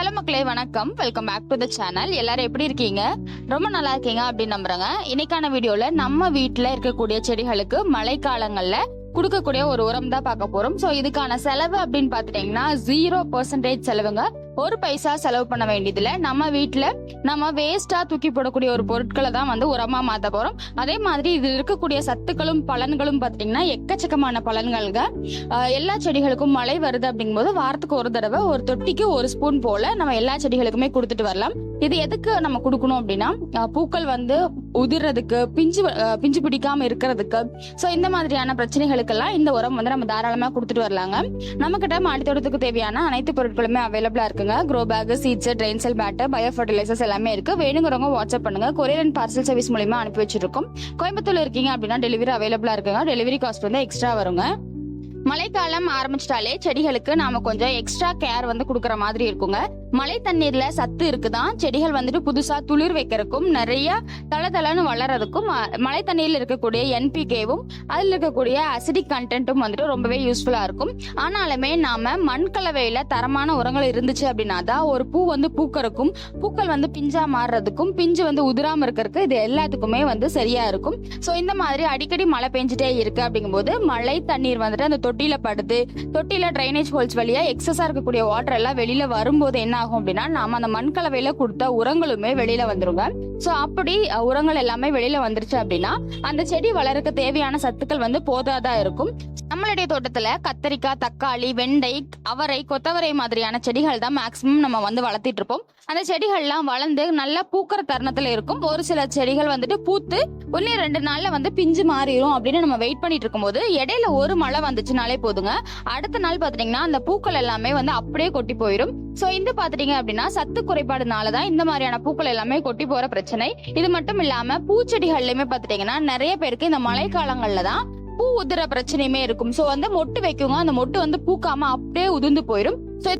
Hello மக்களே வணக்கம். Welcome back to the channel எல்லாரும் எப்படி இருக்கீங்க? ரொம்ப நல்லா இருக்கீங்க அப்படின்னு நம்புறேங்க. இன்னைக்கான வீடியோல நம்ம வீட்டுல இருக்கக்கூடிய செடிகளுக்கு மழைக்காலங்கள்ல கொடுக்கக்கூடிய ஒரு உரம் தான் பார்க்க போறோம். சோ இதுக்கான செலவு அப்படின்னு பாத்துட்டீங்கன்னா ஜீரோ பர்சன்டேஜ் செலவுங்க. ஒரு பைசா செலவு பண்ண வேண்டியதுல நம்ம வீட்டில் நம்ம வேஸ்டா தூக்கி போடக்கூடிய ஒரு பொருட்களை தான் வந்து உரமா மாத்த போறோம். அதே மாதிரி இது இருக்கக்கூடிய சத்துக்களும் பலன்களும் பாத்தீங்கன்னா எக்கச்சக்கமான பலன்கள்ங்க. எல்லா செடிகளுக்கும் மழை வருது அப்படிங்கும்போது வாரத்துக்கு ஒரு தடவை ஒரு தொட்டிக்கு ஒரு ஸ்பூன் போல நம்ம எல்லா செடிகளுக்குமே கொடுத்துட்டு வரலாம். இது எதுக்கு நம்ம கொடுக்கணும் அப்படின்னா பூக்கள் வந்து உதிர்றதுக்கு பிஞ்சு பிஞ்சு பிடிக்காம இருக்கிறதுக்கு. ஸோ இந்த மாதிரியான பிரச்சனைகளுக்கெல்லாம் இந்த உரம் வந்து நம்ம தாராளமாக கொடுத்துட்டு வரலாங்க. நம்மக்கிட்ட கிட்ட மாடித்தோட்டத்துக்கு தேவையான அனைத்து பொருட்களுமே அவைலபிளாக இருக்குங்க. Grow bag seeds drain cell pad bio fertilisers எல்லாமே இருக்கு. வேணுங்கிறவங்க வாட்ஸ்அப் பண்ணுங்க. கொரியர் அண்ட் பார்சல் சர்வீஸ் மூலியமா அனுப்பி வச்சிருக்கோம். கோயம்புத்தூர்ல இருக்கீங்க அப்படின்னா டெலிவரி அவைலபிளா இருக்குங்க. டெலிவரி காஸ்ட் வந்து எக்ஸ்ட்ரா வருங்க. மழைக்காலம் ஆரம்பிச்சிட்டாலே செடிகளுக்கு நாம கொஞ்சம் எக்ஸ்ட்ரா கேர் வந்து கொடுக்குற மாதிரி இருக்குங்க. மழை தண்ணீர்ல சத்து இருக்குதான். செடிகள் வந்துட்டு புதுசா துளிர் வைக்கிறதுக்கும் நிறைய தளதளன்னு வளர்றதுக்கும் மழை தண்ணீர்ல இருக்கக்கூடிய என்பிகேவும் அதுல இருக்கக்கூடிய அசிடிக் கண்டென்ட்டும் வந்துட்டு ரொம்பவே யூஸ்ஃபுல்லா இருக்கும். ஆனாலுமே நாம மண் கலவையில தரமான உரங்கள் இருந்துச்சு அப்படின்னா தான் ஒரு பூ வந்து பூக்கறக்கும் பூக்கள் வந்து பிஞ்சா மாறுறதுக்கும் பிஞ்சு வந்து உதிராம இருக்கிறதுக்கு இது எல்லாத்துக்குமே வந்து சரியா இருக்கும். ஸோ இந்த மாதிரி அடிக்கடி மழை பெஞ்சிட்டே இருக்கு அப்படிங்கும்போது மழை தண்ணீர் வந்துட்டு அந்த தொட்டியில படுது தொட்டியில ட்ரைனேஜ் ஹோல்ஸ் வழியா எக்ஸஸா இருக்கக்கூடிய வாட்டர் எல்லாம் வெளியில வரும்போது என்ன ஆகும் அப்படின்னா நாம அந்த மண் கலவையில கொடுத்த உரங்களுமே வெளியில வந்துருங்க. சோ அப்படி உரங்கள் எல்லாமே வெளியில வந்துருச்சு அப்படின்னா அந்த செடி வளர்க்க தேவையான சத்துக்கள் வந்து போதாதா இருக்கும். நம்மளுடைய தோட்டத்துல கத்தரிக்காய் தக்காளி வெண்டை அவரை கொத்தவரை மாதிரியான செடிகள் தான் மேக்சிமம் நம்ம வந்து வளர்த்திட்டு இருப்போம். அந்த செடிகள்லாம் வளர்ந்து நல்லா பூக்கிற தருணத்துல இருக்கும். ஒரு சில செடிகள் வந்துட்டு பூத்து ஒன்னே ரெண்டு நாள்ல வந்து பிஞ்சு மாறிடும் அப்படின்னு நம்ம வெயிட் பண்ணிட்டு இருக்கும்போது இடையில ஒரு மழை வந்துச்சுனாலே போதுங்க. அடுத்த நாள் பாத்தீங்கன்னா அந்த பூக்கள் எல்லாமே வந்து அப்படியே கொட்டி போயிடும் சோ இந்த பாத்துட்டீங்க அப்படின்னா சத்து குறைபாடுனாலதான் இந்த மாதிரியான பூக்கள் எல்லாமே கொட்டி போற பிரச்சனை. இது மட்டும் இல்லாம பூச்செடிகள்லயுமே பாத்துட்டீங்கன்னா நிறைய பேருக்கு இந்த மழை காலங்கள்ல தான் பூ உதிர பிரச்சனையுமே இருக்கும். சோ வந்து மொட்டு வைக்குங்க. அந்த மொட்டு வந்து பூக்காம அப்படியே உதிர்ந்து போயிடும் சோ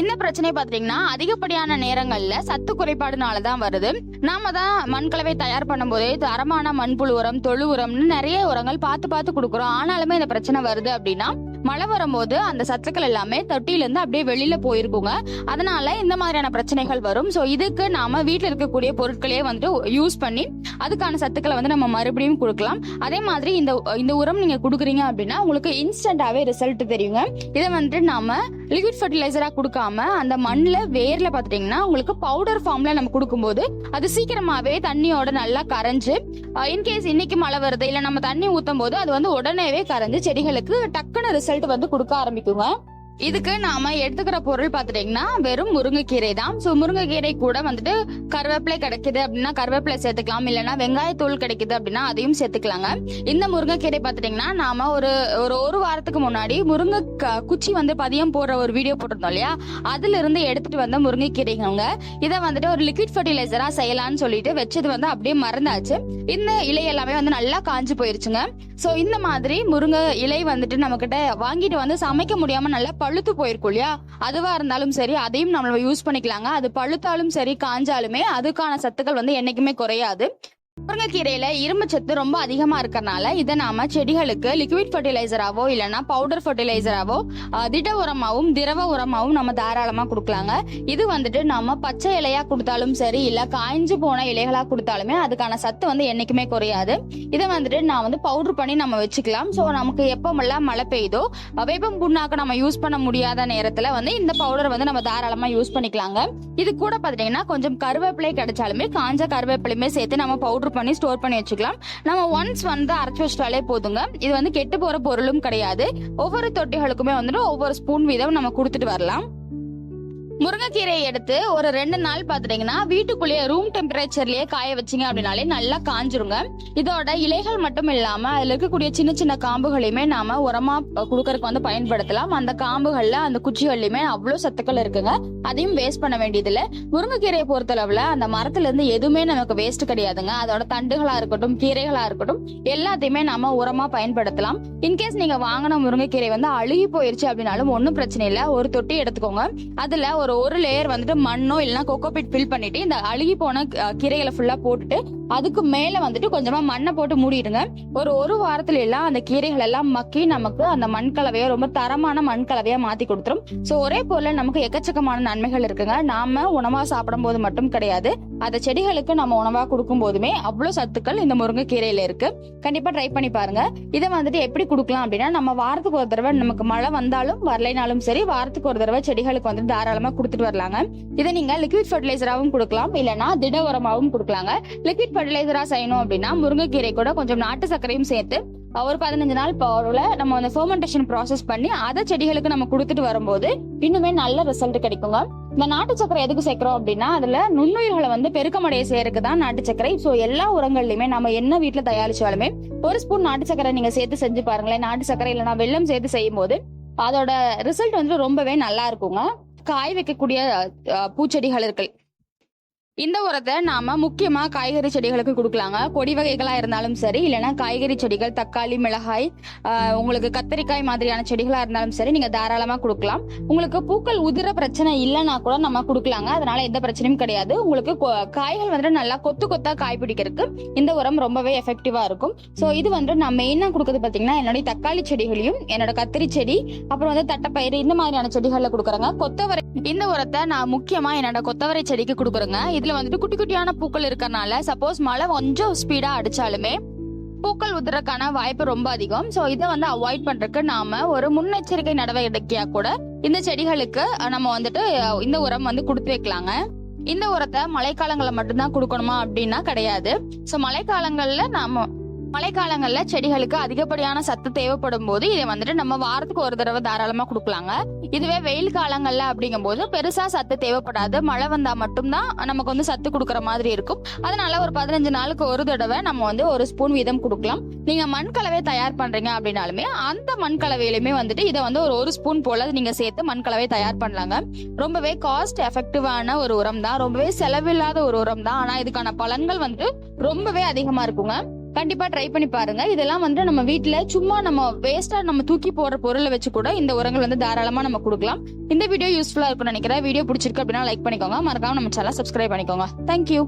இந்த பிரச்சனை பாத்தீங்கன்னா அதிகப்படியான நேரங்கள்ல சத்து குறைபாடுனால தான் வருது. நாம தான் மண்கலவை தயார் பண்ணும்போது தரமான மண்புழு உரம் தொழு உரம்னு நிறைய உரங்கள் பார்த்து பார்த்து கொடுக்குறோம். ஆனாலுமே இந்த பிரச்சனை வருது அப்படின்னா மழை வரும்போது அந்த சத்துக்கள் எல்லாமே தொட்டியில இருந்து அப்படியே வெளியில போயிருக்குங்க. அதனால இந்த மாதிரியான பிரச்சனைகள் வரும். சோ இதுக்கு நாம வீட்டில் இருக்கக்கூடிய பொருட்களையே வந்துட்டு யூஸ் பண்ணி அதுக்கான சத்துக்களை வந்து நம்ம மறுபடியும் கொடுக்கலாம். அதே மாதிரி இந்த இந்த உரம் நீங்க கொடுக்குறீங்க அப்படின்னா உங்களுக்கு இன்ஸ்டன்டாவே ரிசல்ட் தெரியுங்க. இதை வந்துட்டு நாம லிக்விட் ஃபர்டிலைசரா கொடுக்காம அந்த மண்ணில் வேர்ல பாத்துட்டீங்கன்னா உங்களுக்கு பவுடர் ஃபார்ம்ல நம்ம கொடுக்கும்போது அது சீக்கிரமாவே தண்ணியோட நல்லா கரைஞ்சு இன்கேஸ் இன்னைக்கு மழை வருது இல்ல நம்ம தண்ணி ஊத்தும் போது அது வந்து உடனேவே கரைஞ்சு செடிகளுக்கு டக்குன்னு ரிசல்ட் வந்து கொடுக்க ஆரம்பிக்குங்க. இதுக்கு நாம எடுத்துக்கிற பொருள் பாத்துட்டீங்கன்னா வெறும் முருங்கைக்கீரை தான் சோ முருங்கைக்கீரை கூட வந்துட்டு கருவேப்பிலை கிடைக்குது அப்படின்னா கருவேப்பிலை சேர்த்துக்கலாம். இல்லைன்னா வெங்காயத்தூள் கிடைக்குது அப்படின்னா அதையும் சேர்த்துக்கலாங்க. இந்த முருங்கைக்கீரை பாத்துட்டீங்கன்னா நாம ஒரு ஒரு ஒரு வாரத்துக்கு முன்னாடி முருங்கை க- குச்சி வந்து பதியம் போடுற ஒரு வீடியோ போட்டிருந்தோம் இல்லையா? அதுல இருந்து எடுத்துட்டு வந்த முருங்கைக்கீரைங்க இதை வந்துட்டு ஒரு லிக்விட் ஃபர்டிலைசரா செய்யலாம்னு சொல்லிட்டு வச்சது வந்து அப்படியே மறந்தாச்சு. இந்த இலை எல்லாமே வந்து நல்லா காஞ்சு போயிருச்சுங்க. சோ இந்த மாதிரி முருங்கை இலை வந்துட்டு நம்ம கிட்ட வாங்கிட்டு வந்து சமைக்க முடியாம நல்லா பழுத்து போயிருக்கும் இல்லையா? அதுவா இருந்தாலும் சரி அதையும் நம்ம யூஸ் பண்ணிக்கலாங்க. அது பழுத்தாலும் சரி காஞ்சாலுமே அதுக்கான சத்துக்கள் வந்து என்னைக்குமே குறையாது. முருங்கைக்கீரையில இரும்பு சத்து ரொம்ப அதிகமா இருக்கறனால இதை நாம செடிகளுக்கு லிக்விட் ஃபர்டிலைசராவோ இல்லைன்னா பவுடர் ஃபர்டிலைசராவோ திட உரமாவும் திரவ உரமாவும் நம்ம தாராளமா கொடுக்கலாங்க. இது வந்துட்டு நம்ம பச்சை இலையா கொடுத்தாலும் சரி இல்ல காய்ஞ்சு போன இலைகளா கொடுத்தாலுமே அதுக்கான சத்து வந்து என்னைக்குமே குறையாது. இதை வந்துட்டு நான் வந்து பவுடர் பண்ணி நம்ம வச்சுக்கலாம். ஸோ நமக்கு எப்பமெல்லாம் மழை பெய்யுதோ வேப்பம் புண்ணாக்க நம்ம யூஸ் பண்ண முடியாத நேரத்துல வந்து இந்த பவுடர் வந்து நம்ம தாராளமா யூஸ் பண்ணிக்கலாங்க. இது கூட பாத்தீங்கன்னா கொஞ்சம் கருவேப்பிலை கிடைச்சாலுமே காஞ்ச கருவேப்பிலையுமே சேர்த்து நம்ம பவுடர் பண்ணி ஸ்டோர் பண்ணி வச்சுக்கலாம். நம்ம ஒன்ஸ் வந்து அரைச்சு வச்சிட்டாலே போதுங்க. இது வந்து கெட்டு போற பொருளும் கிடையாது. ஒவ்வொரு தொட்டிகளுக்குமே வந்துட்டு ஒவ்வொரு ஸ்பூன் வீதம் நம்ம கொடுத்துட்டு வரலாம். முருங்கைக்கீரையை எடுத்து ஒரு ரெண்டு நாள் பாத்துட்டீங்கன்னா வீட்டுக்குள்ளேயே ரூம் டெம்பரேச்சர்லயே காய வச்சீங்க அப்படின்னாலே நல்லா காஞ்சிருங்க. இதோட இலைகள் மட்டும் இல்லாம அதுல இருக்கக்கூடிய சின்ன சின்ன காம்புகளையுமே நாம உரமா குடுக்கறதுக்கு வந்து பயன்படுத்தலாம். அந்த காம்புகள்ல அந்த குச்சிகள்லயுமே அவ்வளவு சத்துக்கள் இருக்குங்க. அதையும் வேஸ்ட் பண்ண வேண்டியதில்ல. முருங்கைக்கீரையை பொறுத்தளவுல அந்த மரத்துல இருந்து எதுவுமே நமக்கு வேஸ்ட் கிடையாதுங்க. அதோட தண்டுகளா இருக்கட்டும் கீரைகளா இருக்கட்டும் எல்லாத்தையுமே நாம உரமா பயன்படுத்தலாம். இன்கேஸ் நீங்க வாங்கின முருங்கைக்கீரை வந்து அழுகி போயிருச்சு அப்படின்னாலும் ஒன்னும் பிரச்சனை இல்லை. ஒரு தொட்டி எடுத்துக்கோங்க. அதுல ஒரு ஒரு ஒரு லேயர் வந்துட்டு மண்ணோ இல்லைன்னா கோகோபிட் ஃபில் பண்ணிட்டு இந்த அழுகி போன கீரைகளை ஃபுல்லா போட்டுட்டு அதுக்கு மேல வந்துட்டு கொஞ்சமா மண்ணை போட்டு மூடிடுங்க. ஒரு ஒரு வாரத்துல எல்லாம் அந்த கீரைகள் எல்லாம் மக்கி நமக்கு அந்த மண் கலவையை ரொம்ப தரமான மண் கலவையா மாத்தி கொடுத்துரும். சோ ஒரே போல நமக்கு எக்கச்சக்கமான நன்மைகள் இருக்குங்க. நாம உணவா சாப்பிடும் போது மட்டும் கிடையாது. அந்த செடிகளுக்கு நம்ம உணவா கொடுக்கும் போதுமே அவ்வளவு சத்துக்கள் இந்த முருங்கைக்கீரையில இருக்கு. கண்டிப்பா ட்ரை பண்ணி பாருங்க. இதை வந்துட்டு எப்படி கொடுக்கலாம் அப்படின்னா நம்ம வாரத்துக்கு ஒரு தடவை நமக்கு மழை வந்தாலும் வரலைனாலும் சரி வாரத்துக்கு ஒரு தடவை செடிகளுக்கு வந்து தாராளமா கொடுத்துட்டு வரலாங்க. இதை நீங்க லிக்விட் ஃபர்டிலைசராகவும் கொடுக்கலாம். இல்லைன்னா திட உரமாகவும் கொடுக்கலாங்க. லிக்விட் ஃபர்டிலைசரா செய்யணும் அப்படின்னா முருங்கைக்கீரை கூட கொஞ்சம் நாட்டு சர்க்கரையும் சேர்த்து ஒரு பதினஞ்சு நாள் பவர்ல நம்ம அந்த ஃபர்மெண்டேஷன் ப்ராசஸ் பண்ணி அதை செடிகளுக்கு நம்ம கொடுத்துட்டு வரும்போது இன்னுமே நல்ல ரிசல்ட் கிடைக்குங்க. இந்த நாட்டு சக்கரை எதுக்கு சேர்க்கிறோம் அப்படின்னா அதுல நுண்ணுயிர்களை வந்து பெருக்கமடைய செய்யறதுக்கு தான் நாட்டு சக்கரை சோ எல்லா உரங்கள்லயுமே நம்ம என்ன வீட்டுல தயாரிச்சாலுமே ஒரு ஸ்பூன் நாட்டு சக்கரை நீங்க சேர்த்து செஞ்சு பாருங்களேன். நாட்டு சக்கரை இல்லைன்னா வெள்ளம் சேர்த்து செய்யும் போது அதோட ரிசல்ட் வந்து ரொம்பவே நல்லா இருக்குங்க. காய் வைக்கக்கூடிய பூச்செடிகள் இருக்கு. இந்த உரத்தை நாம முக்கியமா காய்கறி செடிகளுக்கு கொடுக்கலாங்க. கொடி வகைகளா இருந்தாலும் சரி இல்லைன்னா காய்கறி செடிகள் தக்காளி மிளகாய் ஆஹ் உங்களுக்கு கத்தரிக்காய் மாதிரியான செடிகளா இருந்தாலும் சரி நீங்க தாராளமா கொடுக்கலாம். உங்களுக்கு பூக்கள் உதிர பிரச்சனை இல்லைன்னா கூட நம்ம கொடுக்கலாங்க. அதனால எந்த பிரச்சனையும் கிடையாது. உங்களுக்கு காய்கள் வந்துட்டு நல்லா கொத்து கொத்தா காய் பிடிக்கிறதுக்கு இந்த உரம் ரொம்பவே எஃபெக்டிவா இருக்கும். சோ இது வந்து நான் மெயினா கொடுக்கறது பாத்தீங்கன்னா என்னுடைய தக்காளி செடிகளையும் என்னோட கத்திரி செடி அப்புறம் வந்து தட்டப்பயிறு இந்த மாதிரியான செடிகள்ல கொடுக்குறேங்க. கொத்தவரை இந்த உரத்தை நான் முக்கியமா என்னோட கொத்தவரை செடிக்கு கொடுக்குறேங்க. இதுல வந்துட்டு குட்டி குட்டியான பூக்கள் இருக்கறனால சப்போஸ் மழை கொஞ்சம் ஸ்பீடா அடிச்சாலுமே பூக்கள் உதிரக்கான வாய்ப்பு ரொம்ப அதிகம். சோ இதை வந்து அவாய்ட் பண்றதுக்கு நாம ஒரு முன்னெச்சரிக்கை நடவடிக்கையா கூட இந்த செடிகளுக்கு நம்ம வந்துட்டு இந்த உரம் வந்து கொடுத்து வைக்கலாங்க. இந்த உரத்தை மழைக்காலங்களில் மட்டும்தான் கொடுக்கணுமா? அப்படின்னா கிடையாது. ஸோ மழைக்காலங்களில் நாம மழைக்காலங்கள்ல செடிகளுக்கு அதிகப்படியான சத்து தேவைப்படும் போது இதை வந்துட்டு நம்ம வாரத்துக்கு ஒரு தடவை தாராளமா கொடுக்கலாங்க. இதுவே வெயில் காலங்கள்ல அப்படிங்கும் போது பெருசா சத்து தேவைப்படாது. மழை வந்தா மட்டும்தான் நமக்கு வந்து சத்து கொடுக்குற மாதிரி இருக்கும். அதனால ஒரு பதினஞ்சு நாளுக்கு ஒரு தடவை நம்ம வந்து ஒரு ஸ்பூன் வீதம் கொடுக்கலாம். நீங்க மண் கலவை தயார் பண்றீங்க அப்படின்னாலுமே அந்த மண் கலவையிலுமே வந்துட்டு இதை வந்து ஒரு ஒரு ஸ்பூன் போல நீங்க சேர்த்து மண் கலவை தயார் பண்ணலாங்க. ரொம்பவே காஸ்ட் எஃபெக்டிவான ஒரு உரம் தான் ரொம்பவே செலவில்லாத ஒரு உரம் தான் ஆனா இதுக்கான பலன்கள் வந்து ரொம்பவே அதிகமா இருக்குங்க. கண்டிப்பா ட்ரை பண்ணி பாருங்க. இதெல்லாம் வந்து நம்ம வீட்ல சும்மா நம்ம வேஸ்டா நம்ம தூக்கி போடுற பொருளை வச்சு கூட இந்த உரங்கள் வந்து தாராளமா நம்ம கொடுக்கலாம். இந்த வீடியோ யூஸ்ஃபுல்லா இருக்கும்னு நினைக்கிறேன். வீடியோ பிடிச்சிருக்கு அப்படின்னா லைக் பண்ணிக்கோங்க. மறக்காம நம்ம சேனல் சப்ஸ்கிரைப் பண்ணிக்கோங்க. தேங்க்யூ